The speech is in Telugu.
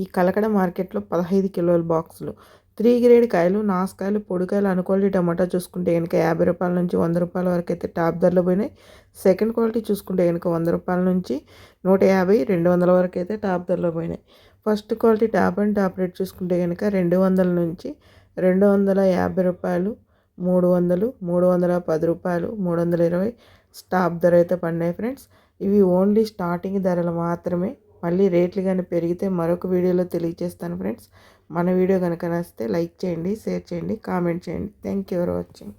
ఈ కలకడ మార్కెట్లో పదహైదు కిలోల బాక్సులు. త్రీ గ్రేడ్ కాయలు నాసుకాయలు పొడికాయలు అనుకోవాలి టమాటా చూసుకుంటే కనుక యాభై రూపాయల నుంచి వంద రూపాయల వరకు అయితే టాప్ ధరలో పోయినాయి. సెకండ్ క్వాలిటీ చూసుకుంటే కనుక వంద రూపాయల నుంచి నూట యాభై రెండు వందల వరకు అయితే టాప్ ధరలో పోయినాయి. First quality top and top rate చూసుకుంటే కనుక రెండు వందల నుంచి రెండు వందల యాభై రూపాయలు మూడు వందలు మూడు వందల పది రూపాయలు మూడు వందల ఇరవై స్టాప్ ధర అయితే పడినాయి ఫ్రెండ్స్. ఇవి ఓన్లీ స్టార్టింగ్ ధరలు మాత్రమే. మళ్ళీ రేట్లు కానీ పెరిగితే మరొక వీడియోలో తెలియజేస్తాను ఫ్రెండ్స్. మన వీడియో కనుక నచ్చితే లైక్ చేయండి షేర్ చేయండి కామెంట్ చేయండి. Thank you for watching.